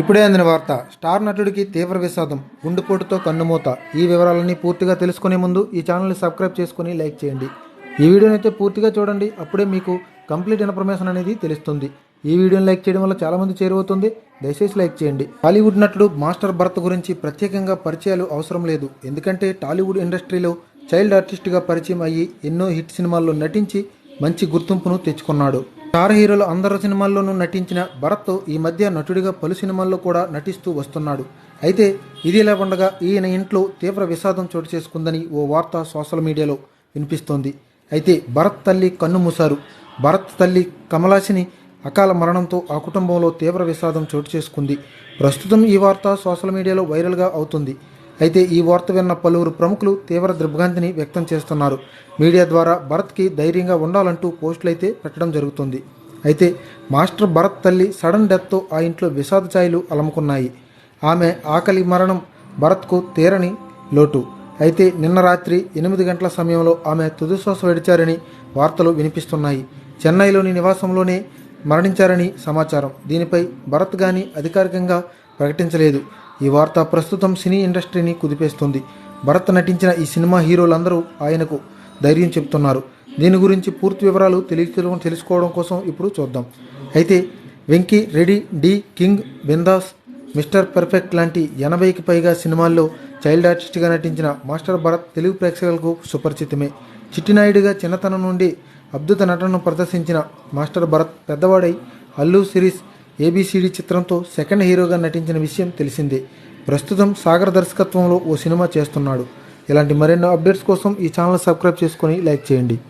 ఇప్పుడే అందిన వార్త. స్టార్ నటుడికి తీవ్ర విషాదం గుండెపోటుతో కన్నుమూత. ఈ వివరాలన్నీ పూర్తిగా తెలుసుకునే ముందు ఈ ఛానల్ని సబ్స్క్రైబ్ చేసుకుని లైక్ చేయండి. ఈ వీడియోని అయితే పూర్తిగా చూడండి. అప్పుడే మీకు కంప్లీట్ ఇన్ఫర్మేషన్ అనేది తెలుస్తుంది. ఈ వీడియోని లైక్ చేయడం వల్ల చాలామంది చేరువవుతుంది. దయచేసి లైక్ చేయండి. టాలీవుడ్ నటుడు మాస్టర్ భరత్ గురించి ప్రత్యేకంగా పరిచయాలు అవసరం లేదు. ఎందుకంటే టాలీవుడ్ ఇండస్ట్రీలో చైల్డ్ ఆర్టిస్ట్గా పరిచయం అయ్యి ఎన్నో హిట్ సినిమాల్లో నటించి మంచి గుర్తింపును తెచ్చుకున్నాడు. స్టార్ హీరోలు అందరు సినిమాల్లోనూ నటించిన భరత్ ఈ మధ్య నటుడిగా పలు సినిమాల్లో కూడా నటిస్తూ వస్తున్నాడు. అయితే ఇది ఉండగా ఈయన ఇంట్లో తీవ్ర విషాదం చోటు చేసుకుందని ఓ వార్త సోషల్ మీడియాలో వినిపిస్తోంది. అయితే భరత్ తల్లి కన్ను మూశారు. భరత్ తల్లి కమలాసిని అకాల మరణంతో ఆ కుటుంబంలో తీవ్ర విషాదం చోటు చేసుకుంది. ప్రస్తుతం ఈ వార్త సోషల్ మీడియాలో వైరల్గా అవుతుంది. అయితే ఈ వార్త విన్న పలువురు ప్రముఖులు తీవ్ర దిగ్భ్రాంతిని వ్యక్తం చేస్తున్నారు. మీడియా ద్వారా భరత్కి ధైర్యంగా ఉండాలంటూ పోస్టులు అయితే పెట్టడం జరుగుతుంది. అయితే మాస్టర్ భరత్ తల్లి సడన్ డెత్తో ఆ ఇంట్లో విషాద ఛాయలు అలముకున్నాయి. ఆమె ఆకలి మరణం భరత్కు తీరని లోటు. అయితే నిన్న రాత్రి ఎనిమిది గంటల సమయంలో ఆమె తుదిశ్వాస విడిచారని వార్తలు వినిపిస్తున్నాయి. చెన్నైలోని నివాసంలోనే మరణించారని సమాచారం. దీనిపై భరత్ గాని అధికారికంగా ప్రకటించలేదు. ఈ వార్త ప్రస్తుతం సినీ ఇండస్ట్రీని కుదిపేస్తుంది. భరత్ నటించిన ఈ సినిమా హీరోలందరూ ఆయనకు ధైర్యం చెప్తున్నారు దీని గురించి పూర్తి వివరాలు తెలియ తెలుసుకోవడం కోసం ఇప్పుడు చూద్దాం. అయితే Venky Ready Dhee King Bindaas Mister Perfect లాంటి ఎనభైకి పైగా సినిమాల్లో చైల్డ్ ఆర్టిస్ట్గా నటించిన మాస్టర్ భరత్ తెలుగు ప్రేక్షకులకు సుపరిచితమే. చిట్టినాయుడిగా చిన్నతనం నుండి అద్భుత నటనను ప్రదర్శించిన మాస్టర్ భరత్ పెద్దవాడై అల్లు సిరీస్ ఏబిసిడి చిత్రంతో సెకండ్ హీరోగా నటించిన విషయం తెలిసిందే. ప్రస్తుతం సాగర్ దర్శకత్వంలో ఓ సినిమా చేస్తున్నాడు. ఇలాంటి మరెన్నో అప్డేట్స్ కోసం ఈ ఛానల్ సబ్స్క్రైబ్ చేసుకొని లైక్ చేయండి.